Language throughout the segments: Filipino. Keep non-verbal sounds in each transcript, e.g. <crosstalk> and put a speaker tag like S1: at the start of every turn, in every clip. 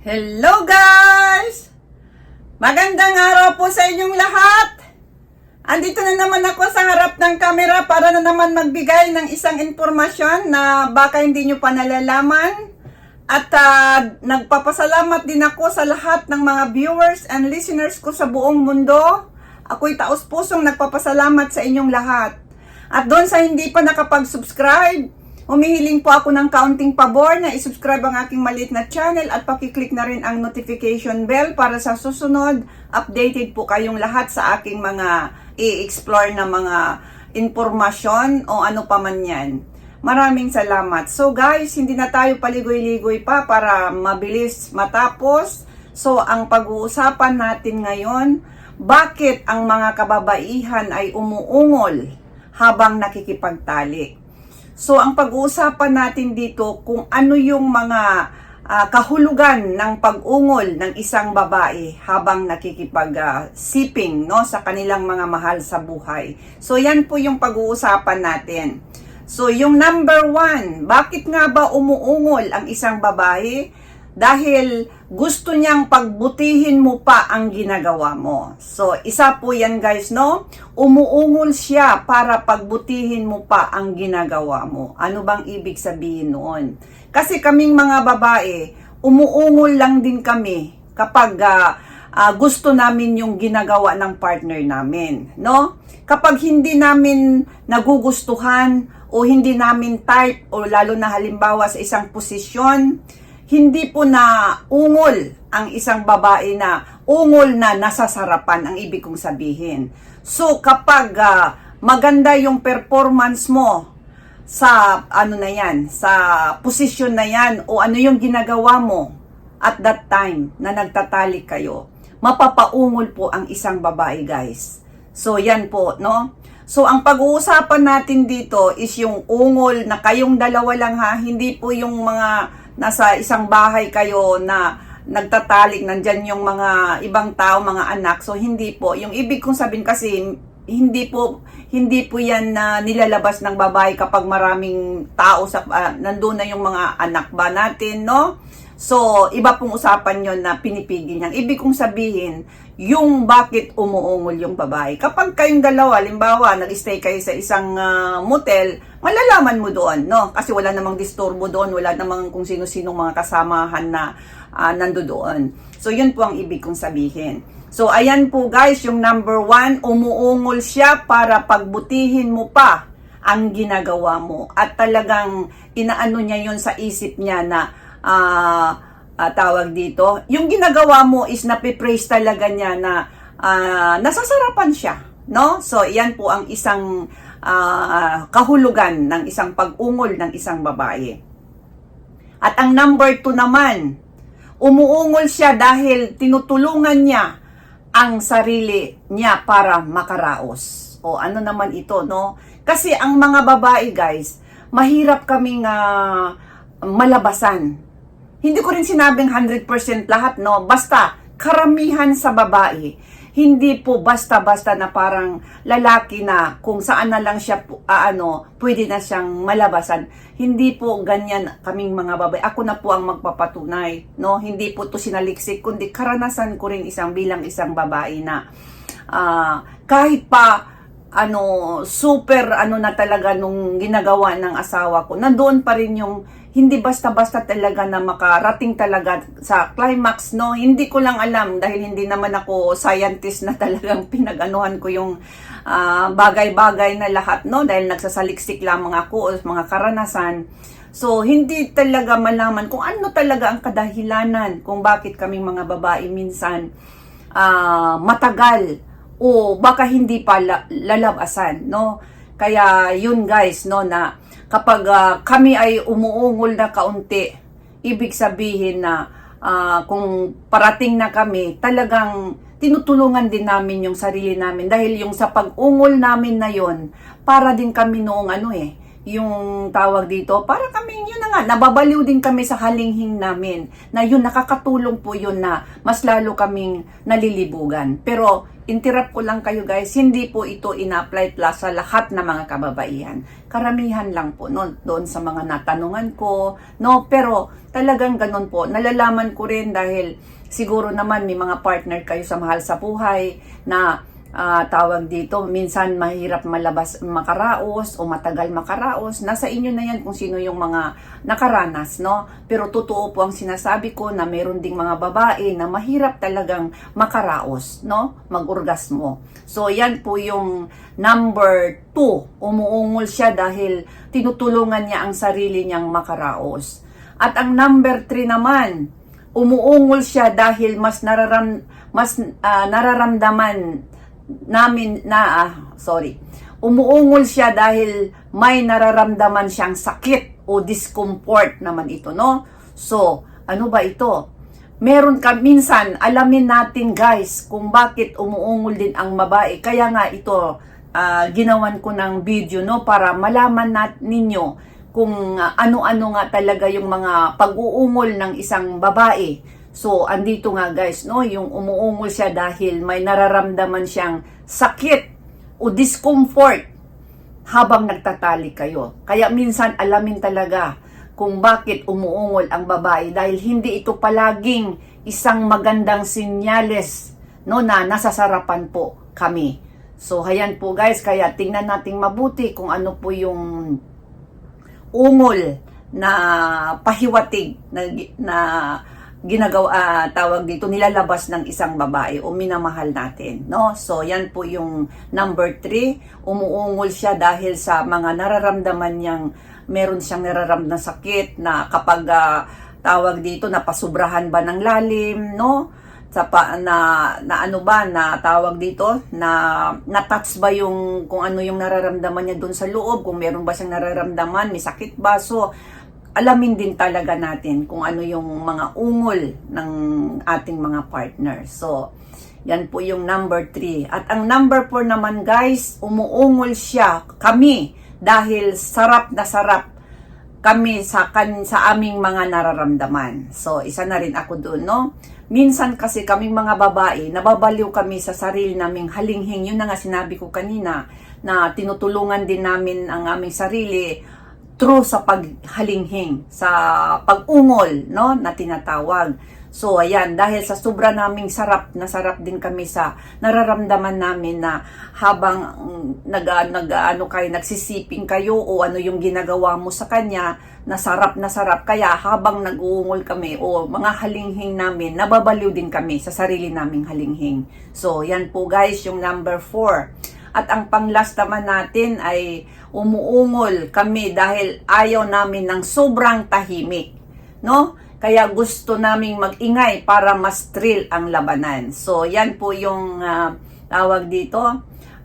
S1: Hello guys! Magandang araw po sa inyong lahat! Andito na naman ako sa harap ng camera para na naman magbigay ng isang informasyon na baka hindi nyo pa nalalaman. At ah, nagpapasalamat din ako sa lahat ng mga viewers and listeners ko sa buong mundo. Ako'y taos pusong nagpapasalamat sa inyong lahat. At doon sa hindi pa nakapag-subscribe, humihiling po ako ng kaunting pabor na isubscribe ang aking maliit na channel at pakiclick na rin ang notification bell para sa susunod, updated po kayong lahat sa aking mga i-explore na mga informasyon o ano pa man yan. Maraming salamat. So guys, hindi na tayo paligoy-ligoy pa para mabilis matapos. So ang pag-uusapan natin ngayon, bakit ang mga kababaihan ay umuungol habang nakikipagtali? So ang pag-uusapan natin dito kung ano yung mga ah, kahulugan ng pag-ungol ng isang babae habang nakikipag-siping no, sa kanilang mga mahal sa buhay. So yan po yung pag-uusapan natin. So, yung number one, bakit nga ba umuungol ang isang babae? Dahil gusto niyang pagbutihin mo pa ang ginagawa mo. So, isa po yan guys, no? Umuungol siya para pagbutihin mo pa ang ginagawa mo. Ano bang ibig sabihin noon? Kasi kaming mga babae, umuungol lang din kami kapag ah, ah, gusto namin yung ginagawa ng partner namin, no? Kapag hindi namin nagugustuhan o hindi namin type o lalo na halimbawa sa isang posisyon, hindi po na ungol ang isang babae na ungol na nasasarapan ang ibig kong sabihin. So kapag ah, maganda yung performance mo sa ano na yan, sa posisyon na yan o ano yung ginagawa mo at that time na nagtatalik kayo, mapapaungol po ang isang babae guys. So yan po, no? So ang pag-uusapan natin dito is yung ungol na kayong dalawa lang ha, hindi po yung mga nasa isang bahay kayo na nagtatalik, nandyan yung mga ibang tao, mga anak. So hindi po. Yung ibig kong sabihin kasi hindi po hindi po yan na nilalabas ng babae kapag maraming tao sa ah, nandoon na yung mga anak ba natin, no? So, iba pong usapan yon na pinipigil niyan. Ibig kong sabihin, yung bakit umuungol yung babae. Kapag kayong dalawa, limbawa, nag-stay kayo sa isang ah, motel, malalaman mo doon, no? Kasi wala namang disturbo doon, wala namang kung sino-sinong mga kasamahan na uh, nando doon. So, yun po ang ibig kong sabihin. So, ayan po guys, yung number one, umuungol siya para pagbutihin mo pa ang ginagawa mo. At talagang inaano niya yon sa isip niya na ah ah, tawag dito. Yung ginagawa mo is napipraise talaga niya na ah, nasasarapan siya. No? So, yan po ang isang ah, kahulugan ng isang pag-ungol ng isang babae. At ang number two naman, umuungol siya dahil tinutulungan niya ang sarili niya para makaraos. O ano naman ito, no? Kasi ang mga babae, guys, mahirap kaming ah, malabasan. Hindi ko rin sinabing 100% lahat, no? Basta, karamihan sa babae, hindi po basta-basta na parang lalaki na kung saan na lang siya ah, ano, pwede na siyang malabasan. Hindi po ganyan kaming mga babae. Ako na po ang magpapatunay, no? Hindi po to sinaliksik, kundi karanasan ko rin isang bilang isang babae na ah, kahit pa ano, super ano na talaga nung ginagawa ng asawa ko, nandoon pa rin yung hindi basta-basta talaga na makarating talaga sa climax, no? Hindi ko lang alam dahil hindi naman ako scientist na <laughs> talagang pinag-anuhan ko yung ah, bagay-bagay na lahat, no? Dahil nagsasaliksik lamang ako o mga karanasan. So, hindi talaga malaman kung ano talaga ang kadahilanan kung bakit kaming mga babae minsan ah, matagal o baka hindi pa la- lalabasan, no? Kaya yun guys, no, na kapag ah, kami ay umuungol na kaunti, ibig sabihin na ah, kung parating na kami, talagang tinutulungan din namin yung sarili namin dahil yung sa pag-ungol namin na yon para din kami noong ano eh, yung tawag dito, para kami, yun na nga, nababaliw din kami sa halinghing namin, na yun, nakakatulong po yun na mas lalo kaming nalilibugan. Pero, interrupt ko lang kayo guys, hindi po ito ina-apply la sa lahat ng mga kababaihan. Karamihan lang po no, doon sa mga natanungan ko. No, pero talagang ganun po. Nalalaman ko rin dahil siguro naman may mga partner kayo sa mahal sa buhay na ah, tawag dito, minsan mahirap malabas makaraos o matagal makaraos. Nasa inyo na yan kung sino yung mga nakaranas, no? Pero totoo po ang sinasabi ko na meron ding mga babae na mahirap talagang makaraos, no? Mag-orgasmo. So, yan po yung number two. Umuungol siya dahil tinutulungan niya ang sarili niyang makaraos. At ang number three naman, umuungol siya dahil mas nararam mas ah, nararamdaman namin na ah, sorry. Umuungol siya dahil may nararamdaman siyang sakit o discomfort naman ito, no? So, ano ba ito? Meron ka minsan alamin natin guys kung bakit umuungol din ang babae. Kaya nga ito ah, ginawan ko ng video no para malaman nat ninyo kung ah, ano-ano nga talaga yung mga pag-uungol ng isang babae. So, andito nga guys, no, yung umuungol siya dahil may nararamdaman siyang sakit o discomfort habang nagtatali kayo. Kaya minsan alamin talaga kung bakit umuungol ang babae dahil hindi ito palaging isang magandang sinyales no na nasasarapan po kami. So hayan po guys, kaya tingnan nating mabuti kung ano po yung ungol na pahiwatig na, na ginagawa ah, tawag dito nilalabas ng isang babae o minamahal natin no? So yan po yung number 3 umuungol siya dahil sa mga nararamdaman niyang meron siyang nararamdaman na sakit na kapag ah, tawag dito napasubrahan ba ng lalim no? Sa pa, na, na ano ba na tawag dito na na-touch ba yung kung ano yung nararamdaman niya doon sa loob kung meron ba siyang nararamdaman may sakit ba? So alamin din talaga natin kung ano yung mga ungol ng ating mga partner. So, yan po yung number 3. At ang number 4 naman guys, umuungol siya, kami, dahil sarap na sarap kami sa kan sa aming mga nararamdaman. So, isa na rin ako doon, no? Minsan kasi kaming mga babae, nababaliw kami sa sarili naming halinghing. Yun na nga sinabi ko kanina, na tinutulungan din namin ang aming sarili true sa paghalinghing, sa pag-ungol, no, na tinatawag. So, ayan, dahil sa sobra naming sarap, na sarap din kami sa nararamdaman namin na habang mm, nag, nag, ano kayo, nagsisiping kayo o ano yung ginagawa mo sa kanya, na sarap na sarap. Kaya habang nag-uungol kami o mga halinghing namin, nababaliw din kami sa sarili naming halinghing. So, yan po guys, yung number 4. At ang panglas naman natin ay umuungol kami dahil ayaw namin ng sobrang tahimik. No? Kaya gusto naming magingay para mas thrill ang labanan. So, yan po yung ah, tawag dito.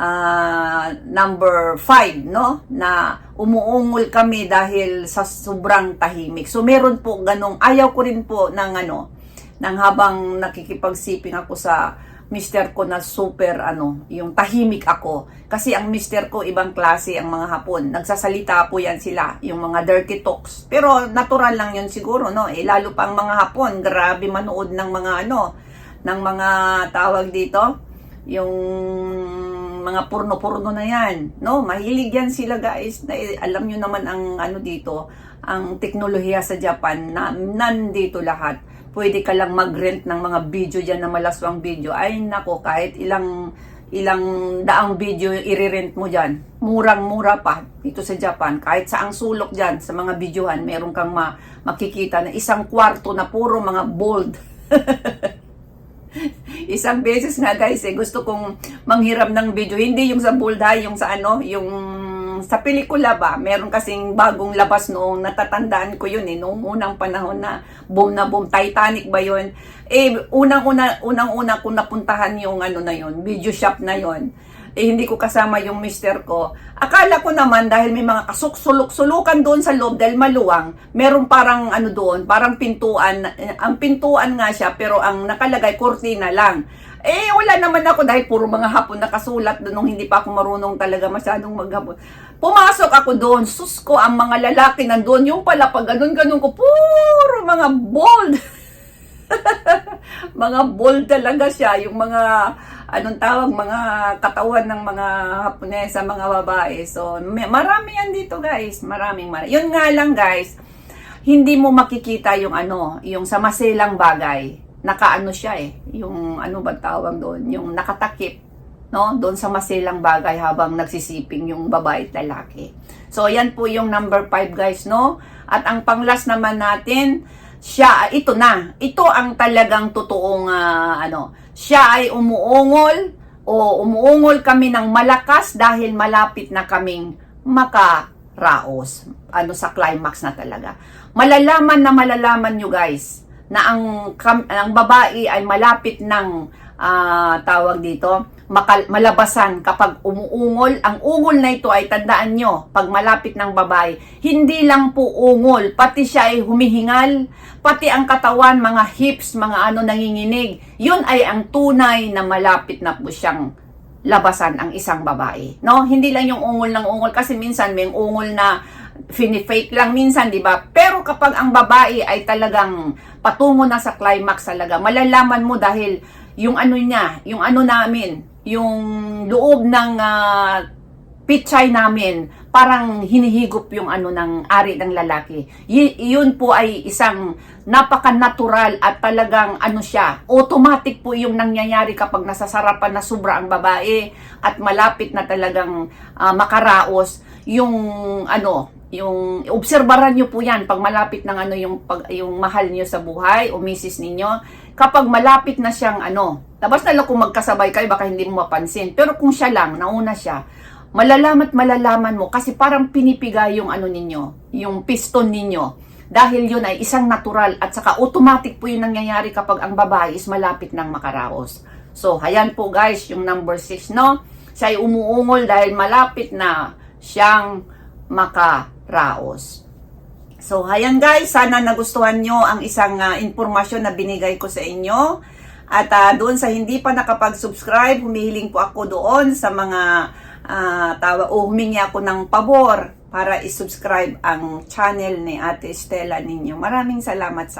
S1: ah, number 5, no? Na umuungol kami dahil sa sobrang tahimik. So, meron po ganong, ayaw ko rin po ng ano, nang habang nakikipagsiping ako sa mister ko na super ano, yung tahimik ako. Kasi ang mister ko ibang klase ang mga hapon. Nagsasalita po yan sila, yung mga dirty talks. Pero natural lang yun siguro, no? Eh, lalo pa ang mga hapon, grabe manood ng mga ano, ng mga tawag dito, yung mga porno-porno na yan, no? Mahilig yan sila guys. Na, eh, alam nyo naman ang ano dito, ang teknolohiya sa Japan, na, nandito lahat pwede ka lang mag-rent ng mga video dyan na malaswang video. Ay nako, kahit ilang ilang daang video i-rent mo dyan. Murang-mura pa dito sa Japan. Kahit sa ang sulok dyan, sa mga videohan, meron kang ma- makikita na isang kwarto na puro mga bold. <laughs> Isang beses nga guys, eh, gusto kong manghiram ng video. Hindi yung sa bold ha, yung sa ano, yung sa pelikula ba, meron kasing bagong labas noong natatandaan ko yun eh, noong unang panahon na boom na boom, Titanic ba yun? Eh, unang-una, unang-una kung napuntahan yung ano na yun, video shop na yun, eh hindi ko kasama yung mister ko. Akala ko naman dahil may mga kasuk-sulok-sulukan doon sa loob dahil maluwang, meron parang ano doon, parang pintuan, eh, ang pintuan nga siya pero ang nakalagay kurtina lang. Eh, wala naman ako dahil puro mga hapon nakasulat doon nung hindi pa ako marunong talaga masyadong maghapon. Pumasok ako doon, sus ko, ang mga lalaki nandoon, yung pala pag ganun-ganun ko, puro mga bold. <laughs> mga bold talaga siya, yung mga anong tawag, mga katawan ng mga Haponesa, mga babae. So, may, marami yan dito guys. Maraming marami. Yun nga lang guys, hindi mo makikita yung ano, yung sa maselang bagay. Nakaano siya eh. Yung ano ba tawag doon? Yung nakatakip. No? Doon sa maselang bagay habang nagsisiping yung babae at lalaki. So, yan po yung number 5 guys, no? At ang panglas naman natin, siya, ito na. Ito ang talagang totoong, ah, ano, siya ay umuungol o umuungol kami ng malakas dahil malapit na kaming makaraos. Ano sa climax na talaga. Malalaman na malalaman nyo guys na ang, ang babae ay malapit ng ah, tawag dito, makal- malabasan kapag umuungol. Ang ungol na ito ay tandaan nyo, pag malapit ng babae, hindi lang po ungol, pati siya ay humihingal, pati ang katawan, mga hips, mga ano nanginginig. Yun ay ang tunay na malapit na po siyang labasan ang isang babae. No? Hindi lang yung ungol ng ungol kasi minsan may ungol na fake lang minsan, di ba? Pero kapag ang babae ay talagang patungo na sa climax talaga, malalaman mo dahil yung ano niya, yung ano namin, yung loob ng ah, pitchay namin, parang hinihigop yung ano ng ari ng lalaki. Y- yun po ay isang napaka-natural at talagang ano siya, automatic po yung nangyayari kapag nasasarapan na sobra ang babae at malapit na talagang ah, makaraos yung ano, yung obserbaran niyo po 'yan pag malapit ng ano yung pag yung mahal niyo sa buhay o misis ninyo. Kapag malapit na siyang ano tapos na lang kung magkasabay kayo baka hindi mo mapansin. Pero kung siya lang nauna siya malalamat malalaman mo kasi parang pinipiga yung ano ninyo yung piston ninyo. Dahil yun ay isang natural at saka automatic po yung nangyayari kapag ang babae is malapit ng makaraos. So hayan po guys yung number 6 no? Siya ay umuungol dahil malapit na siyang makaraos. So, ayan guys, sana nagustuhan nyo ang isang ah, impormasyon na binigay ko sa inyo. At ah, doon sa hindi pa nakapag-subscribe, humihiling po ako doon sa mga ah, tawa o humingi ako ng pabor para i-subscribe ang channel ni Ate Stella ninyo. Maraming salamat sa